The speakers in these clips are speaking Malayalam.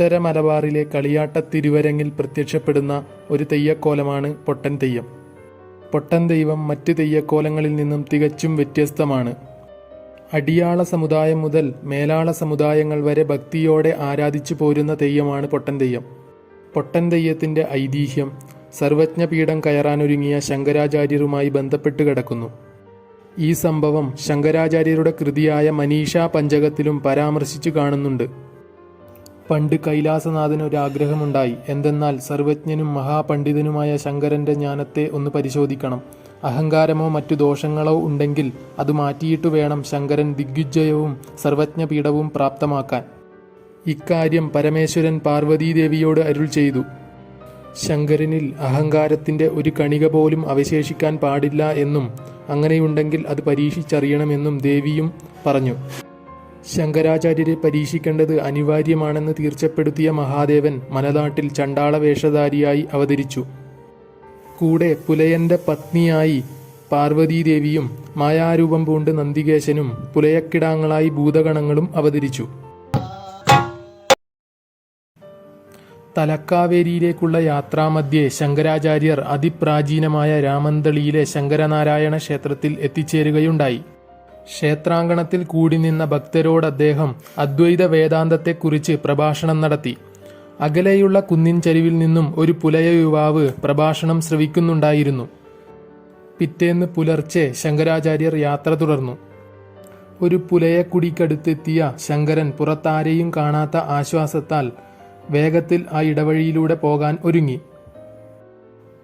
ഉത്തര മലബാറിലെ കളിയാട്ട തിരുവരങ്ങിൽ പ്രത്യക്ഷപ്പെടുന്ന ഒരു തെയ്യക്കോലമാണ് പൊട്ടൻ തെയ്യം. പൊട്ടൻ ദൈവം മറ്റ് തെയ്യക്കോലങ്ങളിൽ നിന്നും തികച്ചും വ്യത്യസ്തമാണ്. അടിയാള സമുദായം മുതൽ മേലാള സമുദായങ്ങൾ വരെ ഭക്തിയോടെ ആരാധിച്ചു പോരുന്ന തെയ്യമാണ് പൊട്ടൻ തെയ്യം. പൊട്ടൻ തെയ്യത്തിന്റെ ഐതിഹ്യം സർവജ്ഞപീഠം കയറാനൊരുങ്ങിയ ശങ്കരാചാര്യരുമായി ബന്ധപ്പെട്ട് കിടക്കുന്നു. ഈ സംഭവം ശങ്കരാചാര്യരുടെ കൃതിയായ മനീഷ പഞ്ചകത്തിലും പരാമർശിച്ചു കാണുന്നുണ്ട്. പണ്ട് കൈലാസനാഥന് ഒരു ആഗ്രഹമുണ്ടായി എന്തെന്നാൽ സർവജ്ഞനും മഹാപണ്ഡിതനുമായ ശങ്കരന്റെ ജ്ഞാനത്തെ ഒന്ന് പരിശോധിക്കണം. അഹങ്കാരമോ മറ്റു ദോഷങ്ങളോ ഉണ്ടെങ്കിൽ അത് മാറ്റിയിട്ടു വേണം ശങ്കരൻ ദിഗ്വിജയവും സർവജ്ഞപീഠവും പ്രാപ്തമാക്കാൻ. ഇക്കാര്യം പരമേശ്വരൻ പാർവതീദേവിയോട് അരുൾ ചെയ്തു. ശങ്കരനിൽ അഹങ്കാരത്തിന്റെ ഒരു കണിക പോലും അവശേഷിക്കാൻ പാടില്ല എന്നും അങ്ങനെയുണ്ടെങ്കിൽ അത് പരീക്ഷിച്ചറിയണമെന്നും ദേവിയും പറഞ്ഞു. ശങ്കരാചാര്യരെ പരീക്ഷിക്കേണ്ടത് അനിവാര്യമാണെന്ന് തീർച്ചപ്പെടുത്തിയ മഹാദേവൻ മലനാട്ടിൽ ചണ്ടാള വേഷധാരിയായി അവതരിച്ചു. കൂടെ പുലയന്റെ പത്നിയായി പാർവതീദേവിയും മായാരൂപം പൂണ്ട് നന്ദികേശനും പുലയക്കിടാങ്ങളായി ഭൂതഗണങ്ങളും അവതരിച്ചു. തലക്കാവേരിയിലേക്കുള്ള യാത്രാമധ്യേ ശങ്കരാചാര്യർ അതിപ്രാചീനമായ രാമന്തളിയിലെ ശങ്കരനാരായണ ക്ഷേത്രത്തിൽ എത്തിച്ചേരുകയുണ്ടായി. ക്ഷേത്രാങ്കണത്തിൽ കൂടി നിന്ന ഭക്തരോട് അദ്ദേഹം അദ്വൈത വേദാന്തത്തെക്കുറിച്ച് പ്രഭാഷണം നടത്തി. അകലെയുള്ള കുന്നിൻ ചരിവിൽ നിന്നും ഒരു പുലയ യുവാവ് പ്രഭാഷണം ശ്രവിക്കുന്നുണ്ടായിരുന്നു. പിറ്റേന്ന് പുലർച്ചെ ശങ്കരാചാര്യർ യാത്ര തുടർന്നു. ഒരു പുലയക്കുടിക്കടുത്തെത്തിയ ശങ്കരൻ പുറത്താരെയും കാണാത്ത ആശ്വാസത്താൽ വേഗത്തിൽ ആ ഇടവഴിയിലൂടെ പോകാൻ ഒരുങ്ങി.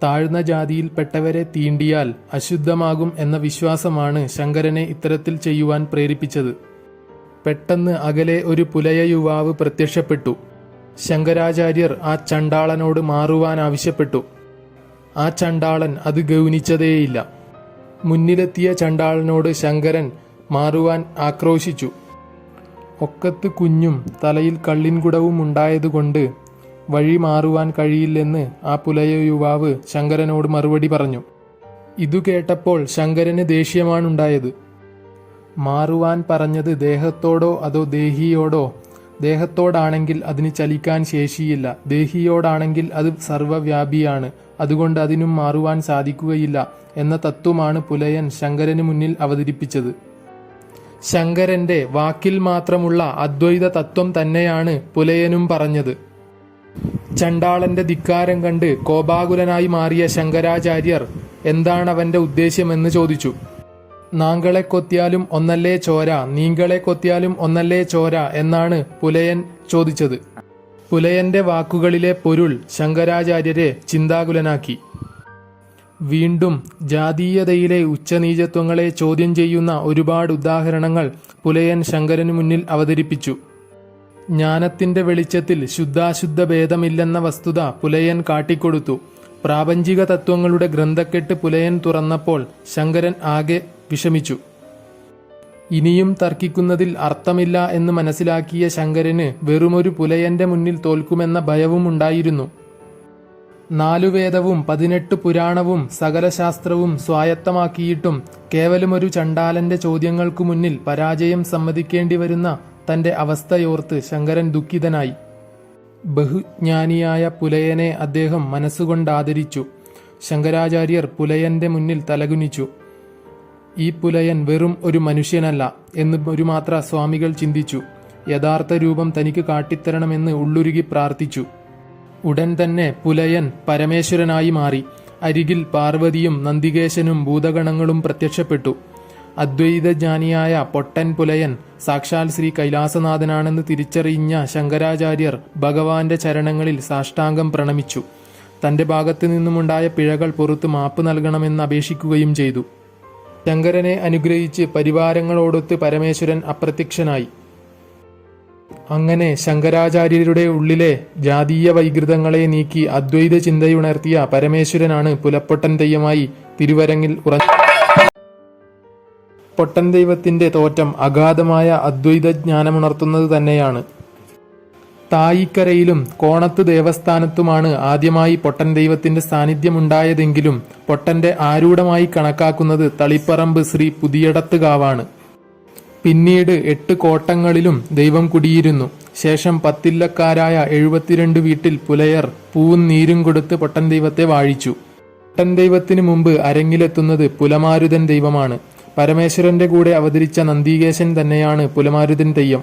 താഴ്ന്ന ജാതിയിൽപ്പെട്ടവരെ തീണ്ടിയാൽ അശുദ്ധമാകും എന്ന വിശ്വാസമാണ് ശങ്കരനെ ഇത്തരത്തിൽ ചെയ്യുവാൻ പ്രേരിപ്പിച്ചത്. പെട്ടെന്ന് അകലെ ഒരു പുലയ യുവാവ് പ്രത്യക്ഷപ്പെട്ടു. ശങ്കരാചാര്യർ ആ ചണ്ടാളനോട് മാറുവാൻ ആവശ്യപ്പെട്ടു. ആ ചണ്ടാളൻ അത് ഗൗനിച്ചതേയില്ല. മുന്നിലെത്തിയ ചണ്ടാളനോട് ശങ്കരൻ മാറുവാൻ ആക്രോശിച്ചു. ഒക്കത്ത് കുഞ്ഞും തലയിൽ കള്ളിൻകുടവും ഉണ്ടായതുകൊണ്ട് വഴി മാറുവാൻ കഴിയില്ലെന്ന് ആ പുലയ യുവാവ് ശങ്കരനോട് മറുപടി പറഞ്ഞു. ഇതു കേട്ടപ്പോൾ ശങ്കരന് ദേഷ്യമാണുണ്ടായത്. മാറുവാൻ പറഞ്ഞത് ദേഹത്തോടോ അതോ ദേഹിയോടോ? ദേഹത്തോടാണെങ്കിൽ അതിന് ചലിക്കാൻ ശേഷിയില്ല. ദേഹിയോടാണെങ്കിൽ അത് സർവവ്യാപിയാണ്. അതുകൊണ്ട് അതിനും മാറുവാൻ സാധിക്കുകയില്ല എന്ന തത്വമാണ് പുലയൻ ശങ്കരന് മുന്നിൽ അവതരിപ്പിച്ചത്. ശങ്കരന്റെ വാക്കിൽ മാത്രമുള്ള അദ്വൈത തത്വം തന്നെയാണ് പുലയനും പറഞ്ഞത്. ചണ്ടാളന്റെ ധിക്കാരം കണ്ട് കോപാകുലനായി മാറിയ ശങ്കരാചാര്യർ എന്താണ് അവന്റെ ഉദ്ദേശ്യമെന്ന് ചോദിച്ചു. നാങ്കളെ കൊത്തിയാലും ഒന്നല്ലേ ചോര നീങ്കളെ കൊത്തിയാലും ഒന്നല്ലേ ചോര എന്നാണ് പുലയൻ ചോദിച്ചത്. പുലയന്റെ വാക്കുകളിലെ പൊരുൾ ശങ്കരാചാര്യരെ ചിന്താകുലനാക്കി. വീണ്ടും ജാതീയതയിലെ ഉച്ചനീചത്വങ്ങളെ ചോദ്യം ചെയ്യുന്ന ഒരുപാട് ഉദാഹരണങ്ങൾ പുലയൻ ശങ്കരനു മുന്നിൽ അവതരിപ്പിച്ചു. ജ്ഞാനത്തിന്റെ വെളിച്ചത്തിൽ ശുദ്ധാശുദ്ധ ഭേദമില്ലെന്ന വസ്തുത പുലയൻ കാട്ടിക്കൊടുത്തു. പ്രാപഞ്ചിക തത്വങ്ങളുടെ ഗ്രന്ഥക്കെട്ട് പുലയൻ തുറന്നപ്പോൾ ശങ്കരൻ ആകെ വിഷമിച്ചു. ഇനിയും തർക്കിക്കുന്നതിൽ അർത്ഥമില്ല എന്ന് മനസ്സിലാക്കിയ ശങ്കരന് വെറുമൊരു പുലയന്റെ മുന്നിൽ തോൽക്കുമെന്ന ഭയവും ഉണ്ടായിരുന്നു. നാലുവേദവും പതിനെട്ട് പുരാണവും സകലശാസ്ത്രവും സ്വായത്തമാക്കിയിട്ടും കേവലമൊരു ചണ്ടാലന്റെ ചോദ്യങ്ങൾക്കു മുന്നിൽ പരാജയം സമ്മതിക്കേണ്ടി വരുന്ന തന്റെ അവസ്ഥയോർത്ത് ശങ്കരൻ ദുഃഖിതനായി. ബഹുജ്ഞാനിയായ പുലയനെ അദ്ദേഹം മനസ്സുകൊണ്ട് ആദരിച്ചു ശങ്കരാചാര്യർ പുലയന്റെ മുന്നിൽ തലകുനിച്ചു. ഈ പുലയൻ വെറും ഒരു മനുഷ്യനല്ല എന്ന് ഒരു മാത്ര സ്വാമികൾ ചിന്തിച്ചു. യഥാർത്ഥ രൂപം തനിക്ക് കാട്ടിത്തരണമെന്ന് ഉള്ളുരുകി പ്രാർത്ഥിച്ചു. ഉടൻ തന്നെ പുലയൻ പരമേശ്വരനായി മാറി. അരികിൽ പാർവതിയും നന്ദികേശനും ഭൂതഗണങ്ങളും പ്രത്യക്ഷപ്പെട്ടു. അദ്വൈതജ്ഞാനിയായ പൊട്ടൻ പുലയൻ സാക്ഷാൽ ശ്രീ കൈലാസനാഥനാണെന്ന് തിരിച്ചറിഞ്ഞ ശങ്കരാചാര്യർ ഭഗവാന്റെ ചരണങ്ങളിൽ സാഷ്ടാംഗം പ്രണമിച്ചു. തന്റെ ഭാഗത്തു നിന്നുമുണ്ടായ പിഴകൾ പുറത്ത് മാപ്പ് നൽകണമെന്ന് അപേക്ഷിക്കുകയും ചെയ്തു. ശങ്കരനെ അനുഗ്രഹിച്ച് പരിവാരങ്ങളോടൊത്ത് പരമേശ്വരൻ അപ്രത്യക്ഷനായി. അങ്ങനെ ശങ്കരാചാര്യരുടെ ഉള്ളിലെ ജാതീയ വൈകൃതങ്ങളെ നീക്കി അദ്വൈത ചിന്തയുണർത്തിയ പരമേശ്വരനാണ് പുലപ്പൊട്ടൻ തെയ്യമായി തിരുവരങ്ങിൽ ഉറഞ്ഞു പൊട്ടൻ ദൈവത്തിന്റെ തോറ്റം അഗാധമായ അദ്വൈത ജ്ഞാനമുണർത്തുന്നത് തന്നെയാണ്. തായിക്കരയിലും കോണത്ത് ദേവസ്ഥാനത്തുമാണ് ആദ്യമായി പൊട്ടൻ ദൈവത്തിന്റെ സാന്നിധ്യമുണ്ടായതെങ്കിലും പൊട്ടന്റെ ആരൂഢമായി കണക്കാക്കുന്നത് തളിപ്പറമ്പ് ശ്രീ പുതിയടത്തുകാവാണ്. പിന്നീട് എട്ട് കോട്ടങ്ങളിലും ദൈവം കുടിയിരുന്നു. ശേഷം പത്തില്ലക്കാരായ എഴുപത്തിരണ്ട് വീട്ടിൽ പുലയർ പൂവും നീരും കൊടുത്ത് പൊട്ടൻ ദൈവത്തെ വാഴിച്ചു. പൊട്ടൻ ദൈവത്തിന് മുമ്പ് അരങ്ങിലെത്തുന്നത് പുലമാരുതൻ ദൈവമാണ്. പരമേശ്വരന്റെ കൂടെ അവതരിച്ച നന്ദികേശൻ തന്നെയാണ് പുലമാരുതൻ തെയ്യം.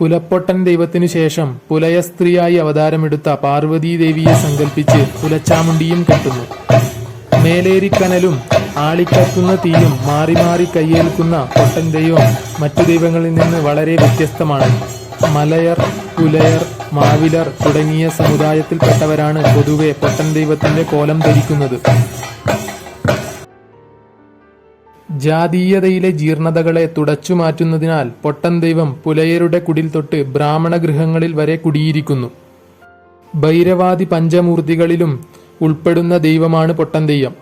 പുലപ്പൊട്ടൻ ദൈവത്തിനു ശേഷം പുലയ സ്ത്രീയായി അവതാരമെടുത്ത പാർവതീ ദേവിയെ സങ്കല്പിച്ച് പുലച്ചാമുണ്ടിയും കെട്ടുന്നു. മേലേരിക്കനലും ആളിക്കത്തുന്ന തീയും മാറി മാറി കയ്യേൽക്കുന്ന പൊട്ടൻ ദൈവം മറ്റു ദൈവങ്ങളിൽ നിന്ന് വളരെ വ്യത്യസ്തമാണ്. മലയർ പുലയർ മാവിലർ തുടങ്ങിയ സമുദായത്തിൽപ്പെട്ടവരാണ് പൊതുവെ പൊട്ടൻ ദൈവത്തിന്റെ കോലം ധരിക്കുന്നത്. ജാതീയതയിലെ ജീർണതകളെ തുടച്ചുമാറ്റുന്നതിനാൽ പൊട്ടൻ ദൈവം പുലയരുടെ കുടിൽ തൊട്ട് ബ്രാഹ്മണ ഗൃഹങ്ങളിൽ വരെ കുടിയിരിക്കുന്നു. ഭൈരവാദി പഞ്ചമൂർത്തികളിലും ഉൾപ്പെടുന്ന ദൈവമാണ് പൊട്ടൻ തെയ്യം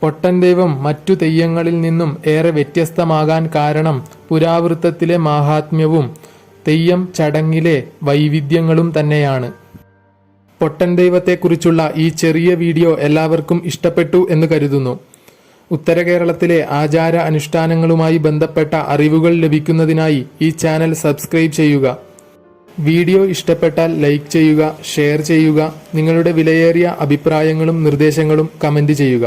പൊട്ടൻ ദൈവം മറ്റു തെയ്യങ്ങളിൽ നിന്നും ഏറെ വ്യത്യസ്തമാകാൻ കാരണം പുരാവൃത്തത്തിലെ മാഹാത്മ്യവും തെയ്യം ചടങ്ങിലെ വൈവിധ്യങ്ങളും തന്നെയാണ്. പൊട്ടൻ ദൈവത്തെക്കുറിച്ചുള്ള ഈ ചെറിയ വീഡിയോ എല്ലാവർക്കും ഇഷ്ടപ്പെട്ടു എന്ന് കരുതുന്നു. ഉത്തര കേരളത്തിലെ ആചാര അനുഷ്ഠാനങ്ങളുമായി ബന്ധപ്പെട്ട അറിവുകൾ ലഭിക്കുന്നതിനായി ഈ ചാനൽ സബ്സ്ക്രൈബ് ചെയ്യുക. വീഡിയോ ഇഷ്ടപ്പെട്ടാൽ ലൈക്ക് ചെയ്യുക ഷെയർ ചെയ്യുക നിങ്ങളുടെ വിലയേറിയ അഭിപ്രായങ്ങളും നിർദ്ദേശങ്ങളും കമന്റ് ചെയ്യുക.